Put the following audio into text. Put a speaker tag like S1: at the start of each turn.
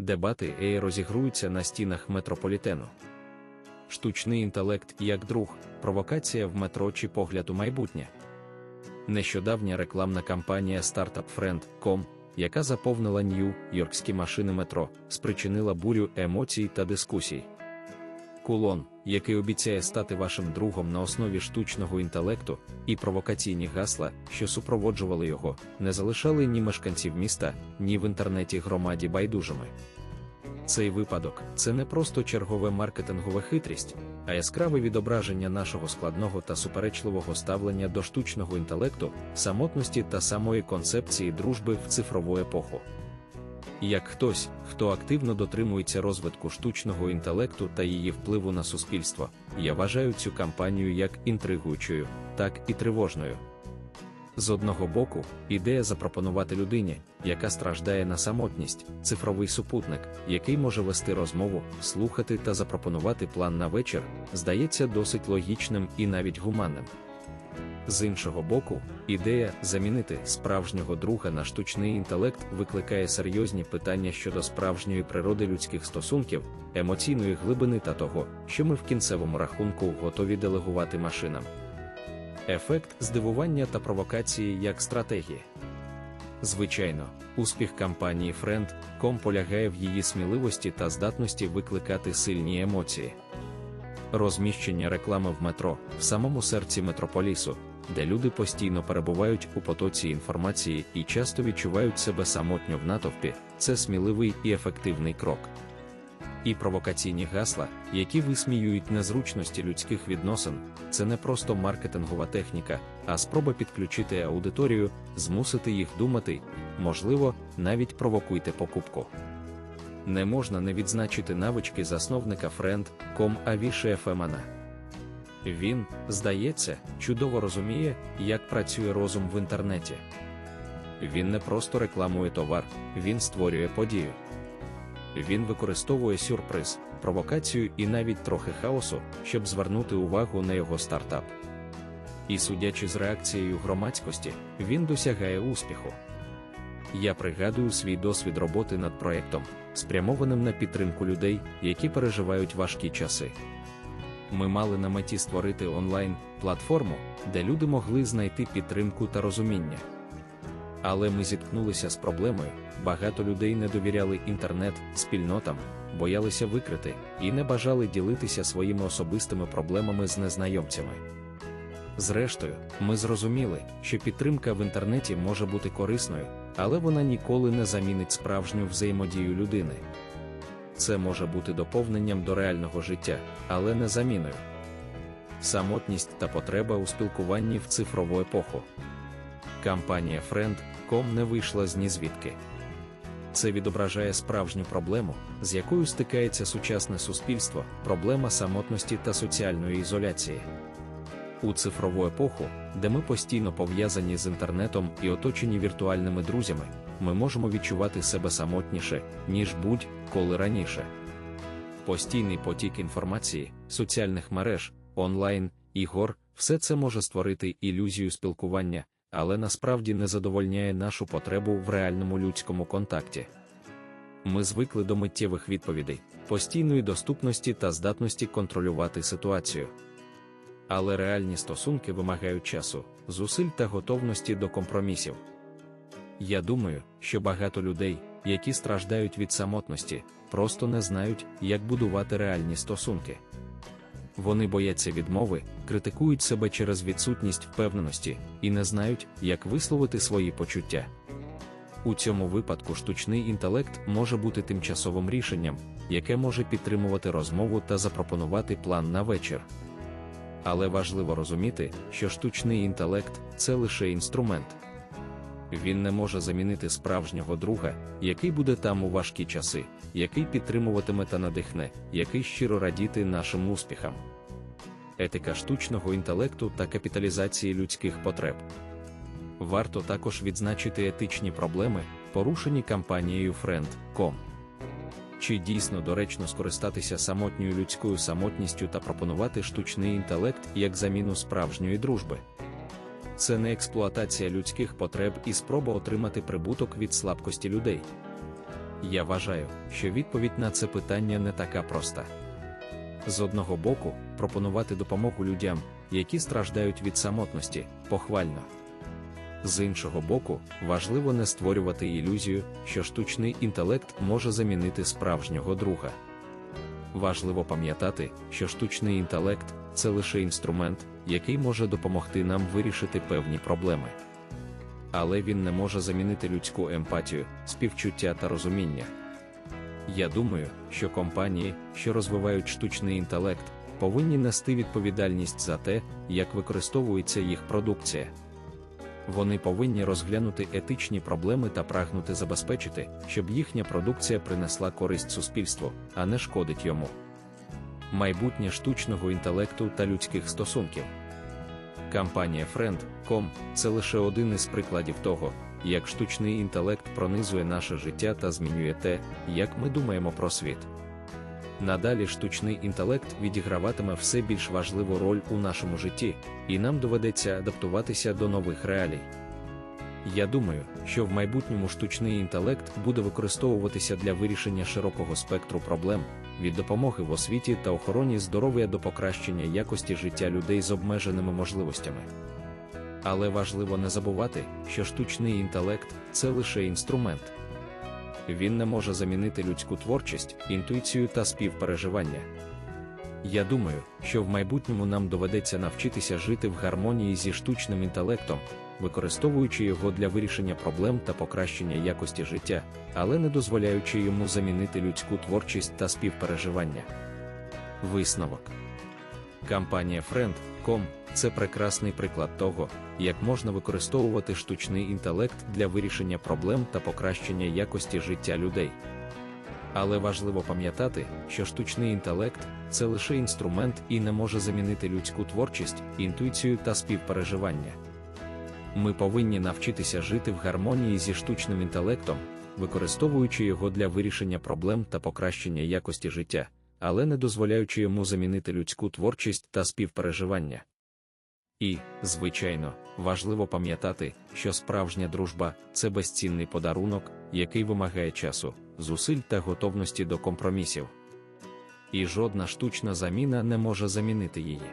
S1: дебати AI розігруються на стінах метрополітену. Штучний інтелект як друг, провокація в метро чи погляд у майбутнє. Нещодавня рекламна кампанія StartupFriend.com, яка заповнила Нью-Йоркські машини метро, спричинила бурю емоцій та дискусій. Кулон, який обіцяє стати вашим другом на основі штучного інтелекту, і провокаційні гасла, що супроводжували його, не залишали ні мешканців міста, ні в інтернеті громаді байдужими. Цей випадок це не просто чергове маркетингова хитрість, а яскраве відображення нашого складного та суперечливого ставлення до штучного інтелекту, самотності та самої концепції дружби в цифрову епоху. Як хтось, хто активно дотримується розвитку штучного інтелекту та її впливу на суспільство, я вважаю цю кампанію як інтригуючою, так і тривожною. З одного боку, ідея запропонувати людині, яка страждає на самотність, цифровий супутник, який може вести розмову, слухати та запропонувати план на вечір, здається досить логічним і навіть гуманним. З іншого боку, ідея замінити справжнього друга на штучний інтелект викликає серйозні питання щодо справжньої природи людських стосунків, емоційної глибини та того, що ми в кінцевому рахунку готові делегувати машинам. Ефект здивування та провокації як стратегії. Звичайно, успіх кампанії Friend.com полягає в її сміливості та здатності викликати сильні емоції. Розміщення реклами в метро в самому серці метрополісу, де люди постійно перебувають у потоці інформації і часто відчувають себе самотньо в натовпі, це сміливий і ефективний крок. І провокаційні гасла, які висміюють незручності людських відносин, це не просто маркетингова техніка, а спроба підключити аудиторію, змусити їх думати, можливо, навіть провокуйте покупку. Не можна не відзначити навички засновника Friend.com Авіше Фемана. Він, здається, чудово розуміє, як працює розум в інтернеті. Він не просто рекламує товар, він створює подію. Він використовує сюрприз, провокацію і навіть трохи хаосу, щоб звернути увагу на його стартап. І судячи з реакцією громадськості, він досягає успіху. Я пригадую свій досвід роботи над проєктом, спрямованим на підтримку людей, які переживають важкі часи. Ми мали на меті створити онлайн-платформу, де люди могли знайти підтримку та розуміння. Але ми зіткнулися з проблемою, багато людей не довіряли інтернет-спільнотам, боялися викрити і не бажали ділитися своїми особистими проблемами з незнайомцями. Зрештою, ми зрозуміли, що підтримка в інтернеті може бути корисною, але вона ніколи не замінить справжню взаємодію людини. Це може бути доповненням до реального життя, але не заміною. Самотність та потреба у спілкуванні в цифрову епоху. Кампанія Friend.com не вийшла з нізвідки. Це відображає справжню проблему, з якою стикається сучасне суспільство, проблема самотності та соціальної ізоляції. У цифрову епоху, де ми постійно пов'язані з інтернетом і оточені віртуальними друзями, ми можемо відчувати себе самотніше, ніж будь-коли раніше. Постійний потік інформації, соціальних мереж, онлайн, ігор, все це може створити ілюзію спілкування, але насправді не задовольняє нашу потребу в реальному людському контакті. Ми звикли до миттєвих відповідей, постійної доступності та здатності контролювати ситуацію. Але реальні стосунки вимагають часу, зусиль та готовності до компромісів. Я думаю, що багато людей, які страждають від самотності, просто не знають, як будувати реальні стосунки. Вони бояться відмови, критикують себе через відсутність впевненості і не знають, як висловити свої почуття. У цьому випадку штучний інтелект може бути тимчасовим рішенням, яке може підтримувати розмову та запропонувати план на вечір. Але важливо розуміти, що штучний інтелект це лише інструмент. Він не може замінити справжнього друга, який буде там у важкі часи, який підтримуватиме та надихне, який щиро радіти нашим успіхам. Етика штучного інтелекту та капіталізації людських потреб. Варто також відзначити етичні проблеми, порушені кампанією Friend.com. Чи дійсно доречно скористатися самотньою людською самотністю та пропонувати штучний інтелект як заміну справжньої дружби? Це не експлуатація людських потреб і спроба отримати прибуток від слабкості людей. Я вважаю, що відповідь на це питання не така проста. З одного боку, пропонувати допомогу людям, які страждають від самотності, похвально. З іншого боку, важливо не створювати ілюзію, що штучний інтелект може замінити справжнього друга. Важливо пам'ятати, що штучний інтелект це лише інструмент, який може допомогти нам вирішити певні проблеми. Але він не може замінити людську емпатію, співчуття та розуміння. Я думаю, що компанії, що розвивають штучний інтелект, повинні нести відповідальність за те, як використовується їх продукція. Вони повинні розглянути етичні проблеми та прагнути забезпечити, щоб їхня продукція принесла користь суспільству, а не шкодить йому. Майбутнє штучного інтелекту та людських стосунків. Кампанія Friend.com – це лише один із прикладів того, як штучний інтелект пронизує наше життя та змінює те, як ми думаємо про світ. Надалі штучний інтелект відіграватиме все більш важливу роль у нашому житті, і нам доведеться адаптуватися до нових реалій. Я думаю, що в майбутньому штучний інтелект буде використовуватися для вирішення широкого спектру проблем від допомоги в освіті та охороні здоров'я до покращення якості життя людей з обмеженими можливостями. Але важливо не забувати, що штучний інтелект це лише інструмент. Він не може замінити людську творчість, інтуїцію та співпереживання. Я думаю, що в майбутньому нам доведеться навчитися жити в гармонії зі штучним інтелектом, використовуючи його для вирішення проблем та покращення якості життя, але не дозволяючи йому замінити людську творчість та співпереживання. Висновок Кампанія Friend.com – це прекрасний приклад того, як можна використовувати штучний інтелект для вирішення проблем та покращення якості життя людей. Але важливо пам'ятати, що штучний інтелект це лише інструмент і не може замінити людську творчість, інтуїцію та співпереживання. Ми повинні навчитися жити в гармонії зі штучним інтелектом, використовуючи його для вирішення проблем та покращення якості життя, але не дозволяючи йому замінити людську творчість та співпереживання. І, звичайно, важливо пам'ятати, що справжня дружба це безцінний подарунок, який вимагає часу, зусиль та готовності до компромісів. І жодна штучна заміна не може замінити її.